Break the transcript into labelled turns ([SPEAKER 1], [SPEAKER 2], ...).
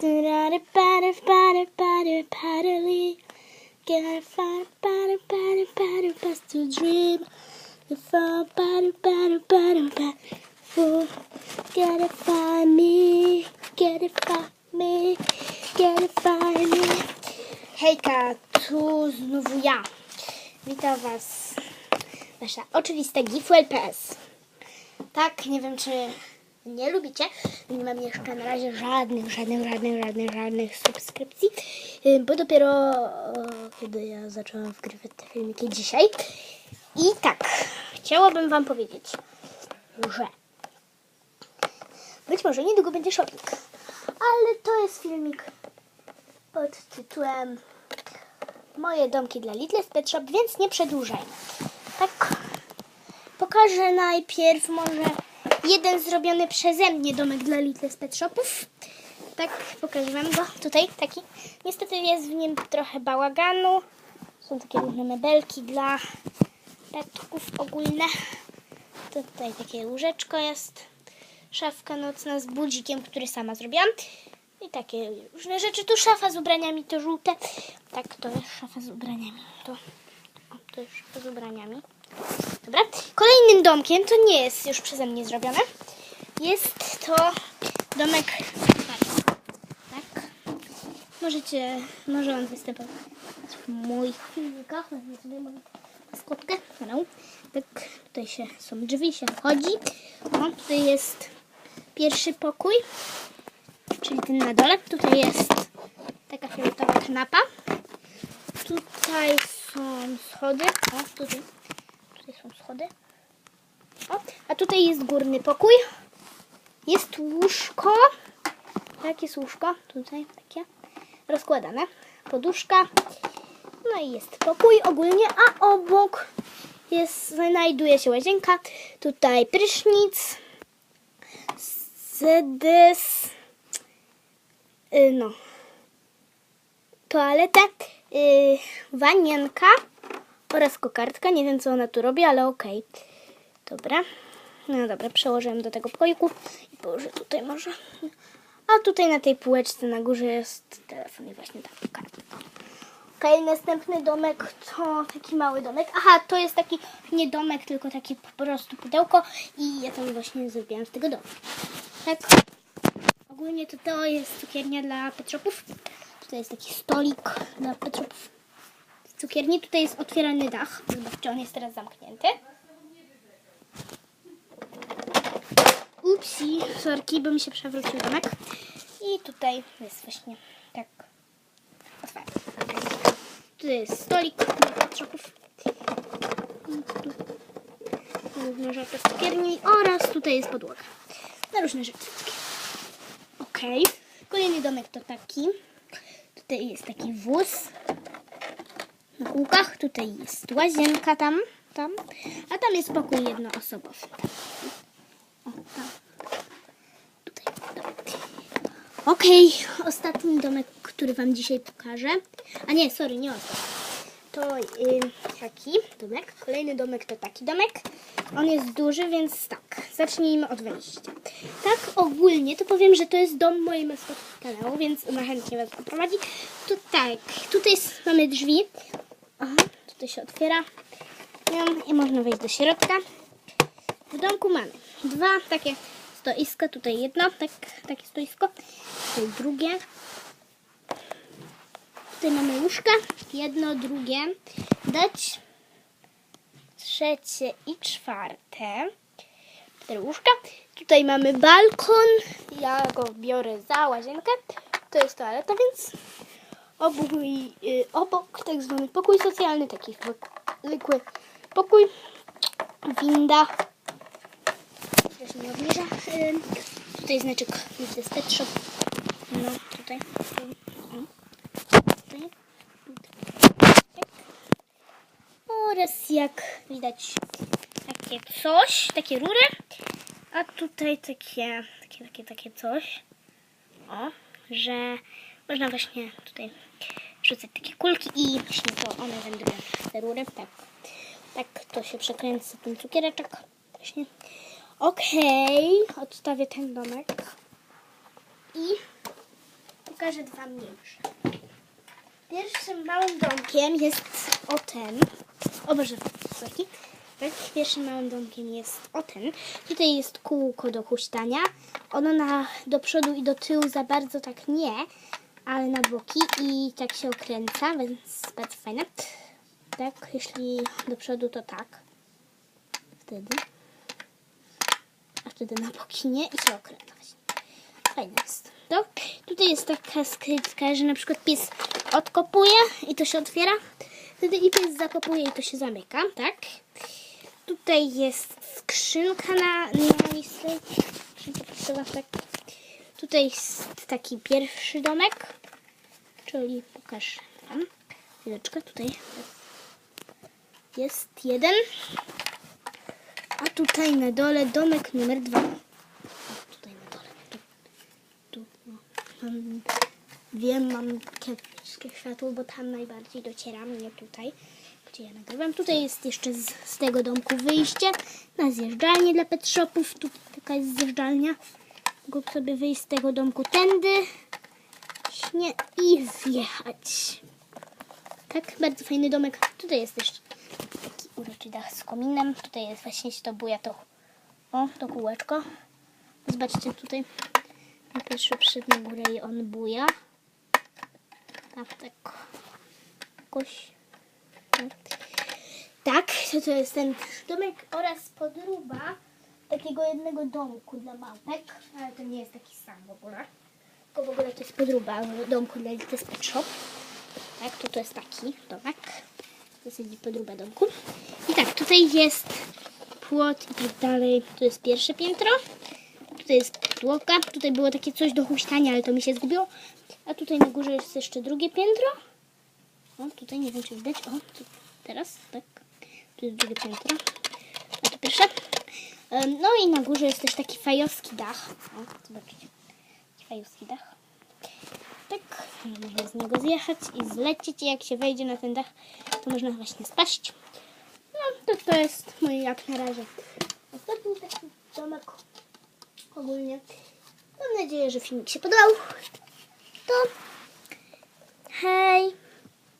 [SPEAKER 1] Butter, butter, butter, butter, butterly. Get a fire, butter, butter, butter, bust to dream. The fall, butter, butter, butter, butter. Fool. Get it, find me. Get it, find me. Get it, find me. Hejka, tu znowu ja. Witam Was. Wasza oczywista GIFUL.ps. Tak, nie wiem czy nie lubicie. Nie mam jeszcze na razie żadnych, żadnych, żadnych, żadnych, żadnych subskrypcji, bo dopiero o, kiedy ja zaczęłam wgrywać te filmiki dzisiaj. I tak, chciałabym Wam powiedzieć, że być może niedługo będzie shopping, ale to jest filmik pod tytułem Moje domki dla Little Pet Shop, więc nie przedłużajmy. Tak, pokażę najpierw może jeden zrobiony przeze mnie domek dla Little Pet Shopów. Tak, pokażę Wam go. Tutaj taki. Niestety jest w nim trochę bałaganu. Są takie różne mebelki dla petków ogólne. Tutaj takie łóżeczko jest. Szafka nocna z budzikiem, który sama zrobiłam. I takie różne rzeczy. Tu szafa z ubraniami, to żółte. Tak, to jest szafa z ubraniami. To, to jest szafa z ubraniami. Dobra. Kolejnym domkiem, to nie jest już przeze mnie zrobione, jest to domek tak. Możecie, może on występować w moich filmikach. Nazwę sobie moją maskotkę. Hello. Tak, tutaj się, są drzwi, się wchodzi. O, tutaj jest pierwszy pokój, czyli ten na dole. Tutaj jest taka fioletowa kanapa. Tutaj są schody. O, tutaj, są schody. O, a tutaj jest górny pokój. Jest łóżko. Tak, jest łóżko. Tutaj takie rozkładane. Poduszka. No i jest pokój ogólnie, a obok jest, znajduje się łazienka. Tutaj prysznic. Sedes. y, No. Toaleta. y, Wanienka oraz kokardka. Nie wiem, co ona tu robi, ale okej. Dobra. No dobra, przełożyłem do tego pokoiku i położę tutaj może. A tutaj na tej półeczce na górze jest telefon i właśnie ta kartka. Okej, następny domek to taki mały domek. Aha, to jest taki nie domek, tylko taki po prostu pudełko i ja tam właśnie zrobiłam z tego domu. Tak. Ogólnie to to jest cukiernia dla petrzopów. Tutaj jest taki stolik dla petrzopów w cukierni. Tutaj jest otwierany dach. Zobaczcie, on jest teraz zamknięty. Upsi, sorki, bo mi się przewrócił domek. I tutaj jest właśnie tak otwarty. Tutaj jest stolik dla patrzoków. Rzeczy z cukierni oraz tutaj jest podłoga na różne rzeczy. Okej. Kolejny domek to taki. Tutaj jest taki wóz na kółkach. Tutaj jest łazienka tam, tam. A tam jest pokój jednoosobowy. O, tam. Tutaj. dobra. Okej, ostatni domek, który Wam dzisiaj pokażę. A nie, sorry, nie ostatni. To y, taki domek. Kolejny domek to taki domek. On jest duży, więc tak. Zacznijmy od wejścia. Tak ogólnie to powiem, że to jest dom mojej maskotki kanału, więc ona chętnie Was poprowadzi. Tu tak, tutaj jest, mamy drzwi. Aha, tutaj się otwiera. I można wejść do środka. W domku mamy dwa takie stoiska. Tutaj jedno, tak, takie stoisko. Tutaj drugie. Tutaj mamy łóżka. Jedno, drugie. Dać trzecie i czwarte. Cztery łóżka. Tutaj mamy balkon. Ja go biorę za łazienkę. To jest toaleta, więc obój, y, obok tak zwany pokój socjalny, taki zwykły pokój. Winda. Się nie obniża. Y, tutaj znaczek Little Pet Shop. No, tutaj. Tutaj. Oraz jak widać takie coś, takie rury. A tutaj takie, takie, takie, takie coś. O, że można właśnie tutaj rzucać takie kulki i właśnie to one wędrują te. Tak, tak to się przekręca ten cukiereczek. Właśnie. Okej, odstawię ten domek. I pokażę dwa mniejsze. Pierwszym małym domkiem jest o ten. O Boże. Tak, pierwszym małym domkiem jest o ten. Tutaj jest kółko do huśtania. Ono na, do przodu i do tyłu za bardzo tak nie, ale na boki i tak się okręca, więc bardzo fajne. Tak, jeśli do przodu to tak. Wtedy. A wtedy na boki nie i się okręca. Fajne jest. To. Tutaj jest taka skrytka, że na przykład pies odkopuje i to się otwiera. Wtedy i pies zakopuje i to się zamyka, tak? Tutaj jest skrzynka na, na listę. Skrzynka pocztowa, tak. Tutaj jest taki pierwszy domek. Czyli pokażę wam. Chwileczkę, tutaj jest jeden. A tutaj na dole domek numer dwa. Tutaj na dole. Tu, tu mam, wiem, mam kiepskie światło, bo tam najbardziej docieram, nie tutaj, gdzie ja nagrywam. Tutaj jest jeszcze z, z tego domku wyjście na zjeżdżalnię dla pet shopów. Tu taka jest zjeżdżalnia. Mogę sobie wyjść z tego domku tędy nie, i wjechać. Tak, bardzo fajny domek. Tutaj jest jeszcze taki uroczy dach z kominem. Tutaj jest właśnie to buja to, o, to kółeczko. Zobaczcie tutaj. Na pierwszy przed na górę i on buja. Tak, tak. Jakoś. Tak. Tak, to, to jest ten domek oraz podróba takiego jednego domku dla małpek, ale to nie jest taki sam w ogóle. Tylko w ogóle to jest podróba domku dla Little Pet Shop. Tak, to to jest taki domek. To jest podróba domku. I tak, tutaj jest płot i tak dalej. Tu jest pierwsze piętro. Tutaj jest podłoga. Tutaj było takie coś do huśtania, ale to mi się zgubiło. A tutaj na górze jest jeszcze drugie piętro. O, tutaj nie wiem, czy widać. O, teraz, tak. Tu jest drugie piętro. Pierwsze. No i na górze jest też taki fajowski dach. O, zobaczcie. Fajowski dach. Tak, można z niego zjechać i zlecieć. I jak się wejdzie na ten dach, to można właśnie spaść. No, to to jest mój jak na razie ostatni taki domek ogólnie. Mam nadzieję, że filmik się podobał. To hej!